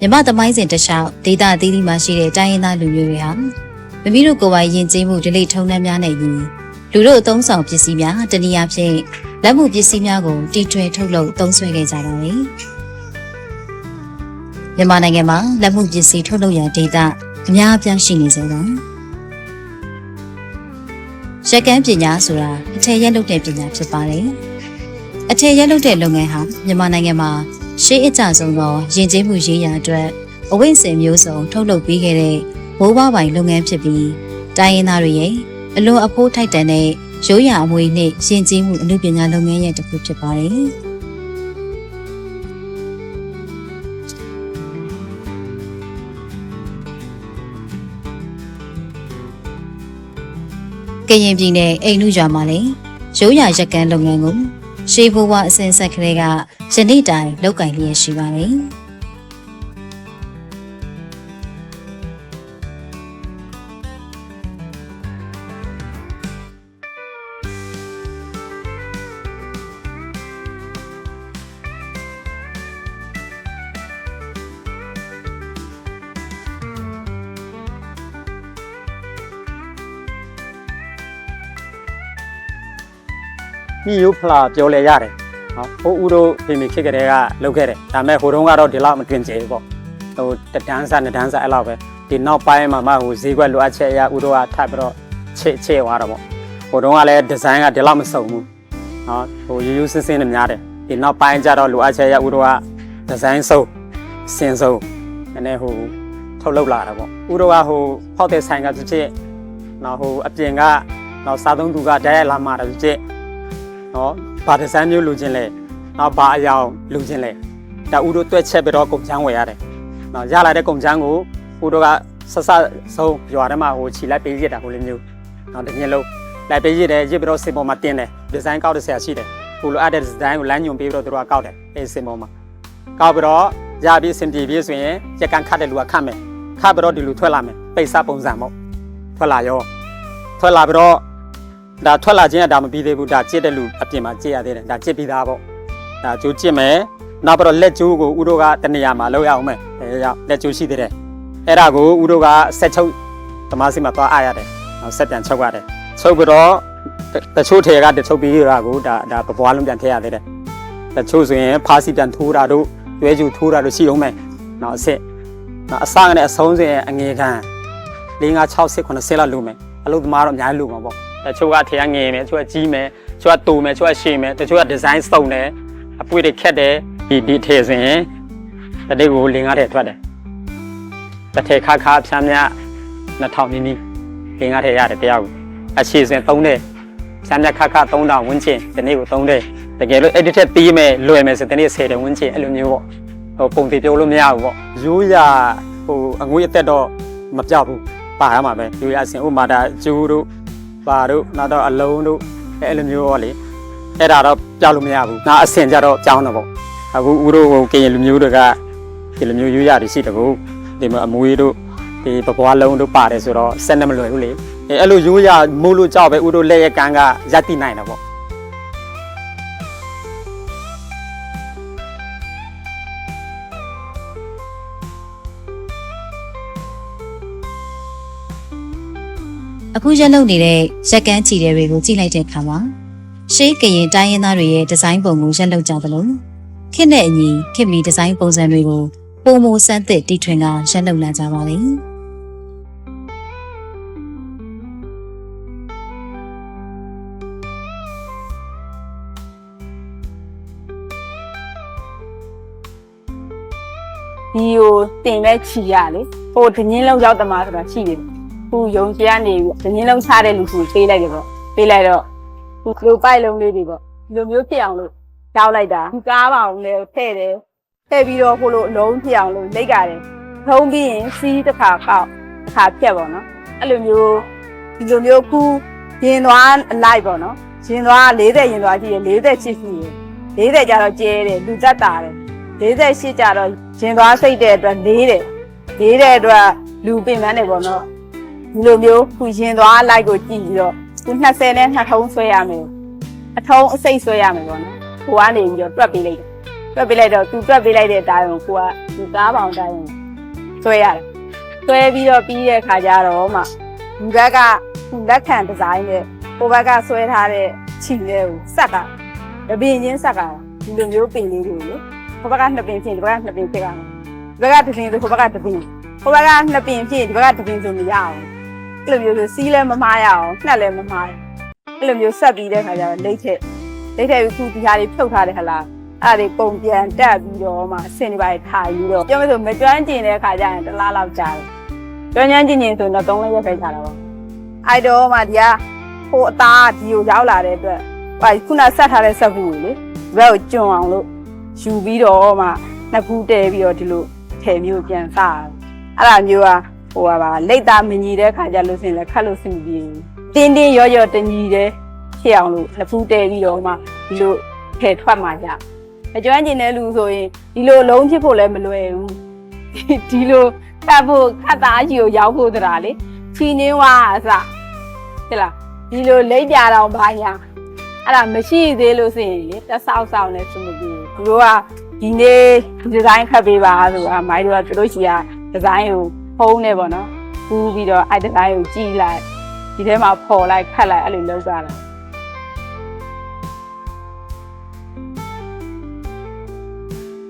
မြမသမိုင်းစဉ်တစ်လျှောက်ဒေတာသီးသီးမှာရှိတဲ့တိုင်းရင်းသားလူမျိုးတွေဟာမိမိတို့ကိုယ်ပိုင်ယဉ်ကျေးမှုဒလိထုံနှံများနဲ့ယူလူတို့အသုံးဆောင်ပစ္စည်းများတနည်းအားဖြင့်လက်မှုပစ္စည်းများကိုတီထွင်ထုတ်လုပ်သုံးစွဲခဲ့ကြပါတယ်။မြန်မာနိုင်ငံမှာလက်မှုပစ္စည်းထုတ်လုပ်ရဒေတာအများအပြားရှိနေစေတော့ရက်ကန်းပညာဆိုတာအထည်ရက်လုပ်တဲ့ပညာဖြစ်ပါတယ်။အထည်ရက်လုပ်တဲ့လုပ်ငန်းဟာမြန်မာနိုင်ငံမှာ ရှေးအကြဆုံးသောယဉ်ကျေးမှုရေးရာအတွက်အဝိဇ္ဇာမျိုးစုံထုတ်လုပ်ပေးခဲ့တဲ့ဘိုးဘွားပိုင်လုပ်ငန်းဖြစ်ပြီးတိုင်းရင်းသားတွေရဲ့အလွန်အဖိုးထိုက်တန်တဲ့ရိုးရာအမွေနှင့်ယဉ်ကျေးမှုအမှုပညာလုပ်ငန်းရဲ့တစ်ခုဖြစ်ပါတယ်။ကရင်ပြည်နယ်အိမ်နုရွာမှာလည်းရိုးရာရက်ကန်းလုပ်ငန်းကို ရှေးဘိုးဘွားအစဉ်ဆက်ကလေးကယနေ့တိုင်လုပ်ကင်လျက်ရှိပါတယ်။ ညယူဖလာပြောလဲရတယ်နော်ဟိုဦးတို့ဒီမိဖြစ်ကြတဲ့ကလုပ်ခဲ့တယ်ဒါပေမဲ့ဟိုတုန်းကတော့ဒီလောက်မတွင်ကျဲပေါ့ဟိုတဒန်းစားနှစ်ဒန်းစားအဲ့လောက်ပဲဒီနောက်ပိုင်းမှာမှဟိုဈေးကွက်လိုအပ်ချက်အရဦးတို့ကထပ်ပြီးတော့ချစ်ချစ်သွားတော့ပေါ့ဟိုတုန်းကလည်းဒီဇိုင်းကဒီလောက်မစုံဘူးနော်ဟိုရိုးရိုးစင်းစင်းနဲ့များတယ်ဒီနောက်ပိုင်းကျတော့လိုအပ်ချက်အရဦးတို့ကဒီဇိုင်းစုံစင်စုံနည်းနည်းဟိုထုတ်လုပ်လာတာပေါ့ဦးတို့ကဟိုဖောက်တဲ့ဆိုင်ကဖြစ်ဖြစ်နော်ဟိုအပြင်ကနော်စားသုံးသူကတိုက်ရိုက်လာမှာတယ်ဖြစ်ဖြစ် နော်ဘာဒီဇိုင်းမျိုးလိုချင်လဲနော်ဘာအယောင်လိုချင်လဲဒါဥတို့တွက်ချက်ပြီးတော့ကုန်ချမ်းဝယ်ရတယ်နော်ရလာတဲ့ကုန်ချမ်းကိုဥတို့ကဆက်ဆက်ဆုံးရွာထဲမှာဟိုခြိလိုက်ပေးရတာဟိုလိုမျိုးနော်တကယ်လို့လိုက်ပေးရတယ်ရစ်ပြီးတော့စင်ပေါ်မှာတင်တယ်ဒီဇိုင်းကောက်တဲ့ဆရာရှိတယ်ဟိုလိုအပ်တဲ့ဒီဇိုင်းကိုလမ်းညွန်ပေးပြီးတော့သူတို့ကကောက်တယ်အဲစင်ပေါ်မှာကောက်ပြီးတော့ရပြီးစင်ပြေပြီးဆိုရင်ရကန်ခတ်တဲ့လူကခတ်မယ်ခတ်ပြီးတော့ဒီလူထွက်လာမယ်ပိတ်စပုံစံပေါ့ထွက်လာရောထွက်လာပြီးတော့ ဒါထွက်လာခြင်းကဒါမပြီးသေးဘူးဒါကြစ်တဲ့လူအပြင်မှာကြစ်ရသေးတယ်ဒါကြစ်ပြီးသားပေါ့ဒါကျိုးကြစ်မယ်နောက်ပြီးတော့လက်ကျိုးကိုဥတို့ကတနေရာမှာလောက်ရအောင်မယ်အဲရောက်လက်ကျိုးရှိသေးတယ်အဲ့ဒါကိုဥတို့ကဆက်ချုပ်သမားစီမှာသွားအားရတယ်နောက်ဆက်ပြန်ချုပ်ရတယ်ချုပ်ပြီးတော့တချို့ထေကတချုပ်ပြီးရတာကိုဒါဒါပပွားလုံးပြန်ထည့်ရသေးတယ်တချို့ဆိုရင်ဖားစီပြန်ထိုးတာတို့ရွဲကျူထိုးတာတို့ရှိအောင်မယ်နောက်အစ်စ်နောက်အစကနေအဆုံးစင်အငယ်ခံ၄၅6 10 9 10လောက်လုံးမယ်အလုပ်သမားတော့အများကြီးလုံးမှာပေါ့ တချို့ကထရငယ်မယ်တချို့ကကြီးမယ်တချို့ကတူမယ်တချို့ကရှည်မယ်တချို့ကဒီဇိုင်းစုံတယ်အပွေတွေခက်တယ်ဒီဒီထည်ဆိုရင်တတိတ်ကိုလင်ကားထည်ထွက်တယ်တစ်ထည်ခါခါဖြမ်းမြ2000နီးနီးလင်ကားထည်ရတယ်တရားကိုအရှည်ဆိုရင်3တဲ့ဖြမ်းမြခါခါ3000ဝန်းကျင်ဒီနေ့ကို3တဲ့တကယ်လို့အဲ့ဒီထက်ပြီးမယ်လွယ်မယ်ဆိုဒီနေ့10တဲ့ဝန်းကျင်အဲ့လိုမျိုးပေါ့ဟိုပုံသေးပြောလို့မရဘူးပေါ့ရိုးရာဟိုအငွေအသက်တော့မပြောက်ဘူးပါရမှာပဲရိုးရာအစဉ်ဥမာဒါကျူးတို့ ပါတို့နောက်တော့အလုံးတို့အဲအဲ့လိုမျိုးပေါ့လေအဲ့ဒါတော့ကြောက်လို့မရဘူးနောက်အစင်ကြတော့ကြောင်းတော့ပေါ့အခုဦးတို့ဟိုကရင်လူမျိုးတွေကဒီလိုမျိုးရွရတွေရှိတကူဒီမှာအမွေတို့ဒီပပွားလုံးတို့ပါတယ်ဆိုတော့ဆက်နေမလွယ်ဘူးလေအဲအဲ့လိုရွရမို့လို့ကြောက်ပဲဦးတို့လက်ရကန်းကရက်တိနိုင်တာပေါ့ အခုရက်လုပ်နေတဲ့ရက်ကန်းချီတဲ့တွေကိုကြည့်လိုက်တဲ့အခါမှာရှေးကရင်တိုင်းရင်းသားတွေရဲ့ဒီဇိုင်းပုံကိုရက်လုပ်ကြသလိုခေတ်နဲ့အညီခေတ်မီဒီဇိုင်းပုံစံတွေကိုပုံမစမ်းသစ်တီထွင်ကရက်လုပ်လာကြပါလိမ့်ဒီကိုတင်မဲ့ချီရလေဟိုဒင်းင်းလုံးရောက်တမားဆိုတာရှိတယ် ခုယုံကြည်ကနေပြီးဒင်းင်းလုံးချတဲ့လူစုပေးလိုက်တယ်ပေါ့ပေးလိုက်တော့ခုလူပိုက်လုံးလေးတွေပေါ့ဒီလိုမျိုးဖြစ်အောင်လို့ကြောက်လိုက်တာဒီကားပါအောင်လည်းထည့်တယ်ထည့်ပြီးတော့ဟိုလိုအလုံးဖြစ်အောင်လို့လိတ်ကြတယ်ထုံးပြီးရင်စီးတစ်ခါကောက်တစ်ခါဖြတ်ပေါ့နော်အဲ့လိုမျိုးဒီလိုမျိုးခုရင်သွားအလိုက်ပေါ့နော်ရင်သွား40ရင်သွားကြည့်ရ40ချစ်ရှိရ40ကျတော့ကျဲတယ်လူတက်တာတယ်48ကျတော့ရင်သွားစိတ်တဲ့အတွက်လေးတယ်လေးတဲ့အတွက်လူပင်ပန်းနေပေါ့နော် ဒီလိုမျိုးခုရင်သွားလိုက်ကိုကြည့်ပြီးတော့ခု20နဲ့2ထုံးဆွဲရမယ်အထုံးအစိတ်ဆွဲရမယ်ပေါ့နော်ဟိုကနေပြီးတော့တွက်ပေးလိုက်တယ်တွက်ပေးလိုက်တော့သူတွက်ပေးလိုက်တဲ့အတိုင်းကိုကိုကသူသားပေါင်တိုင်းဆွဲရတယ်ဆွဲပြီးတော့ပြီးတဲ့ခါကျတော့မှဒီဘက်ကသူလက်ခံဒီဇိုင်းနဲ့ကိုဘက်ကဆွဲထားတဲ့ခြိလေးကိုစက်ကတပင်ချင်းစက်ကဒီလိုမျိုးပင်လေးတွေကိုလေကိုဘက်ကနှစ်ပင်ဖြစ်ဒီဘက်ကနှစ်ပင်ဖြစ်ရမယ်ဒီဘက်ကတစ်ပင်ဆိုကိုဘက်ကတစ်ပင်ကိုဘက်ကနှစ်ပင်ဖြစ်ဒီဘက်ကတစ်ပင်ဆိုမရအောင် အဲ့လိုမျိုးဆိုစီးလည်းမမားရအောင်နှက်လည်းမမားအဲ့လိုမျိုးဆက်ပြီးတဲ့ခါကျတော့လိတ်ထက်လိတ်ထက်ပြီးခုဒီဟာတွေဖြုတ်ထားတယ်ဟလားအဲ့ဒီပုံပြန်တက်ပြီးတော့မှအစင်ဒီပိုင်းထားပြီးတော့ပြောမလို့မကျွမ်းကျင်တဲ့အခါကျရင်တစ်လားလောက်ကြာတယ်။ကျွမ်းကျွမ်းကျင်ကျင်ဆိုတော့သုံးလေးရက်ပဲကြာတာပေါ့။အဲ့တော့မှဒီကဟိုအသားဒီကိုရောက်လာတဲ့အတွက်ဟိုခုနဆက်ထားတဲ့ဆက်ဘူးကိုလေဒီဘက်ကိုကျွံအောင်လို့ယူပြီးတော့မှနှစ်ခုတဲပြီးတော့ဒီလိုထည့်မျိုးပြန်စားတယ်။အဲ့ဒါမျိုးက ဟိုပါလိတ်သားမညီတဲ့ခါကျလို့စင်လဲခတ်လို့စင်ပြီးတင်းတင်းရော့ရော့တညီတဲ့ဖြစ်အောင်လို့နှစ်ခုတဲပြီးတော့မှဒီလိုထည့်ထွက်มาကြ။အကျွမ်းကျင်တဲ့လူဆိုရင်ဒီလိုအလုံးဖြစ်ဖို့လည်းမလွယ်ဘူးဒီလိုကတ်ဖို့ခတ်သားကြီးကိုရောက်ဖို့တရာလေချီနင်းဝါအစဟဲ့လားဒီလိုလိမ့်ပြတော့ဘာညာအဲ့ဒါမရှိသေးလို့ဆိုရင်လေတက်ဆောက်ဆောက်နဲ့စမပြီးသူတို့ကဒီနေ့ဒီဇိုင်းခတ်ပေးပါဆိုတာမိုင်းတို့ကသူတို့ရှိရဒီဇိုင်းကို ဖုံးနေပေါ့နော်ပူးပြီးတော့အဲ့ဒီဇိုင်းကိုကြည့်လိုက်ဒီထဲမှာပေါ်လိုက်ခတ်လိုက်အဲ့လိုလုပ်ကြတာ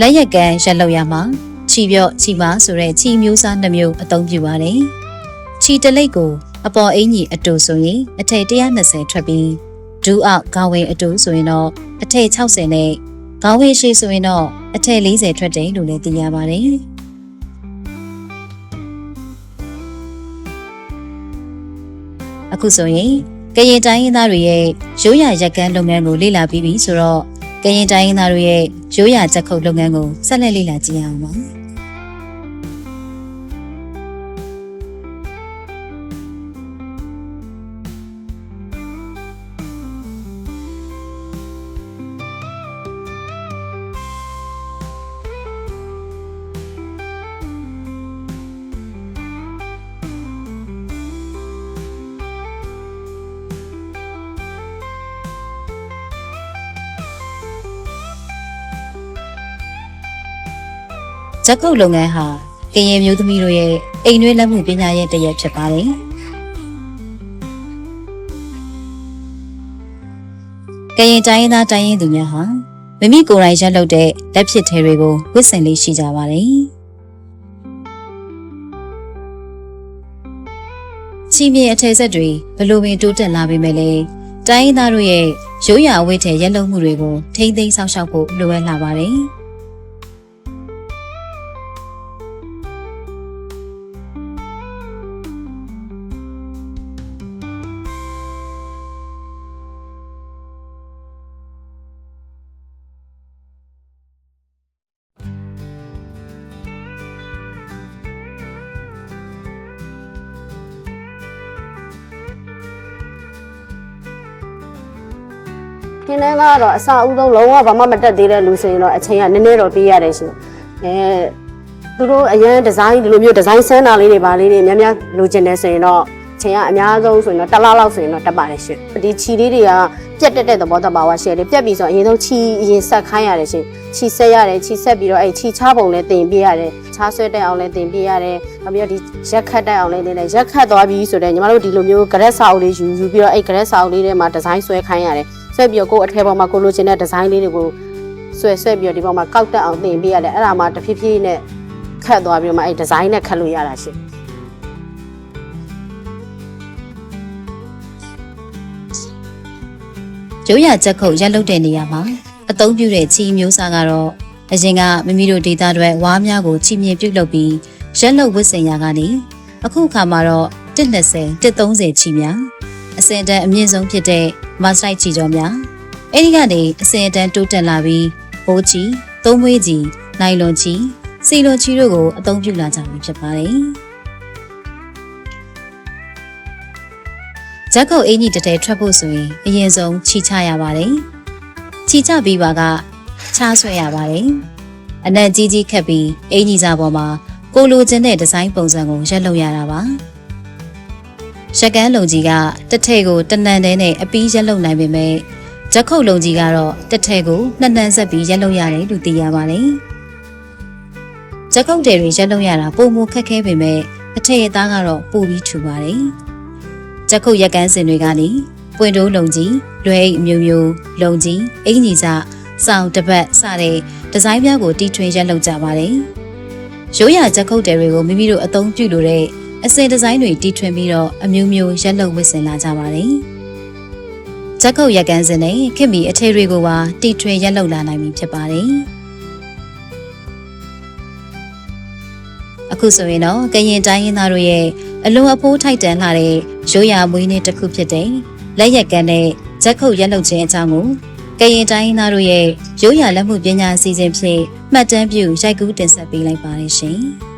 လက်ရက်ကံရက်လောက်ရမှာခြီပြော့ခြီပါဆိုတဲ့ခြီမျိုးစားနှမျိုးအသုံးပြုပါတယ်။ခြီတလိပ်ကိုအပေါ်အင်ကြီးအတူဆိုရင်အထည်120ထွက်ပြီးဒူးအောက်ခေါင်းဝင်းအတူဆိုရင်တော့အထည်60နဲ့ခေါင်းဝင်းရှိဆိုရင်တော့အထည်40ထွက်တယ်လို့လည်းသိရပါတယ်။ အခုဆိုရင်ကရင်တိုင်းရင်းသားတွေရဲ့ရိုးရာရက်ကန်းလုပ်ငန်းကိုလေ့လာပြီးပြီဆိုတော့ကရင်တိုင်းရင်းသားတို့ရဲ့ရိုးရာချက်ခုတ်လုပ်ငန်းကိုဆက်လက်လေ့လာကြည့်ရအောင်ပါ။ ဇက်ကုတ်လုပ်ငန်းဟာကရင်မျိုးသမီးတို့ရဲ့အိမ်တွင်းလက်မှုပညာရဲ့တစ်ရက်ဖြစ်ပါတယ်။ကရင်တိုင်းရင်းသားတိုင်းရင်းသူများဟာမိမိကိုယ်တိုင်ရက်လုပ်တဲ့လက်ဖြစ်ထဲတွေကိုဝတ်ဆင်လေးရှိကြပါတယ်။ချီမြေအထည်ဆက်တွေဘလို့ပင်တိုးတက်လာပေမဲ့လည်းတိုင်းရင်းသားတို့ရဲ့ရိုးရာအဝတ်ထဲရက်လုပ်မှုတွေကိုထိမ့်သိမ်းဆောက်ရှောက်ဖို့လိုအပ်လာပါတယ်။ ခင်းလဲကတော့အစာအုပ်ဆုံးလုံးဝဘာမှမတက်သေးတဲ့လူဆိုရင်တော့အချိန်ကနည်းနည်းတော့ပေးရတယ်ရှင်အဲသူတို့အရန်ဒီဇိုင်းဒီလိုမျိုးဒီဇိုင်းဆန်းတာလေးတွေပါလေးတွေများများလိုချင်တယ်ဆိုရင်တော့အချိန်ကအများဆုံးဆိုရင်တော့တစ်လားလောက်ဆိုရင်တော့တက်ပါတယ်ရှင်ဒီခြီလေးတွေကပြက်တက်တဲ့သဘောတဘာဝရှယ်လေးပြက်ပြီးဆိုအရင်ဆုံးခြီအရင်ဆက်ခိုင်းရတယ်ရှင်ခြီဆက်ရတယ်ခြီဆက်ပြီးတော့အဲခြီချပုံလည်းတင်ပြရတယ်ချားဆွဲတက်အောင်လည်းတင်ပြရတယ်နောက်ပြီးတော့ဒီရက်ခတ်တက်အောင်လည်းတင်တယ်ရက်ခတ်သွားပြီးဆိုတော့ညီမတို့ဒီလိုမျိုးဂရက်စာအုပ်လေးယူယူပြီးတော့အဲဂရက်စာအုပ်လေးထဲမှာဒီဇိုင်းဆွဲခိုင်းရတယ် ဆွဲပြီးတော့ကိုယ်အထည်ပေါ်မှာကိုလိုချင်တဲ့ဒီဇိုင်းလေးတွေကိုဆွဲဆွဲပြီးတော့ဒီပေါ်မှာကောက်တက်အောင်သင်ပေးရတယ်အဲ့ဒါမှတဖြည်းဖြည်းနဲ့ခတ်သွားပြီးတော့မှအဲ့ဒီဇိုင်းနဲ့ခတ်လို့ရတာရှင်ရိုးရာချက်ခုတ်ရက်လုတ်တဲ့နေရာမှာအသုံးပြုတဲ့ချီမျိုးစားကတော့အရင်ကမိမိတို့ဒေသတွေဝါးများကိုချီမြင်ပြုတ်လုပ်ပြီးရက်လုတ်ဝစ်စင်ရာကနေအခုအခါမှာတော့120 130ချီများ အစင်တန်းအမြင့်ဆုံးဖြစ်တဲ့မတ်ဆိုင်ချီကျော်များအဲဒီကနေအစင်တန်းတိုးတက်လာပြီးဘိုးချီသုံးမွေးချီနိုင်လွန်ချီစီလွန်ချီတို့ကိုအသုံးပြုလာကြပြီဖြစ်ပါတယ်ဇက်ကုတ်အင်ကြီးတတဲထွက်ဖို့ဆိုရင်အရင်ဆုံးချီချရပါတယ်။ချီချပြီးပါကချားဆွဲရပါတယ်။အနက်ကြီးကြီးခက်ပြီးအင်ကြီးစားပေါ်မှာကိုလိုချင်တဲ့ဒီဇိုင်းပုံစံကိုရက်လုပ်ရတာပါ။ ရက်ကန်းလုံကြီးကတစ်ထည့်ကိုတနန်တဲနဲ့အပီးရက်လုပ်နိုင်ပေမဲ့။ဂျက်ခုတ်လုံးကြီးကတော့တစ်ထည်ကိုနှစ်နှန်းဆက်ပြီးရက်လုံးရတယ်လို့သိရပါတယ်။ဂျက်ခုတ်တယ်တွေရက်လုံးရတာပုံမခက်ခဲပေမဲ့အထည်ရသားကတော့ပိုပြီးထူပါတယ်။ဂျက်ခုတ်ရက်ကန်းစင်တွေကနေပွင့်တိုးလုံးကြီးလွယ်အိတ်အမျိုးမျိုးလုံးကြီးအင်ကြီးစစောင်းတပတ်စတဲ့ဒီဇိုင်းများကိုတီထွင်ရက်လုပ်ကြပါတယ်။ရိုးရာဂျက်ခုတ်တယ်တွေကိုမိမိတို့အသုံးပြုလို့တဲ့ အစင်ဒီဇိုင်းတွေတီထွင်ပြီးတော့အမျိုးမျိုးရက်လုပ်ဝတ်ဆင်လာကြပါတယ်။ဂျက်ခုတ်ရက်ကန်းစင်နဲ့ခင်မီအထည်တွေကိုပါတီထွင်ရက်လုပ်လာနိုင်ပြီဖြစ်ပါတယ်။အခုဆိုရင်တော့ကရင်တိုင်းရင်းသားတို့ရဲ့အလွန်အဖိုးထိုက်တန်လာတဲ့ရိုးရာမွေးနေ့တစ်ခုဖြစ်တဲ့လက်ရက်ကန်းနဲ့ဂျက်ခုတ်ရက်လုပ်ခြင်းအကြောင်းကိုကရင်တိုင်းရင်းသားတို့ရဲ့ရိုးရာလက်မှုပညာအစီအစဉ်ဖြင့်မှတ်တမ်းပြုရိုက်ကူးတင်ဆက်ပေးလိုက်ပါတယ်ရှင်။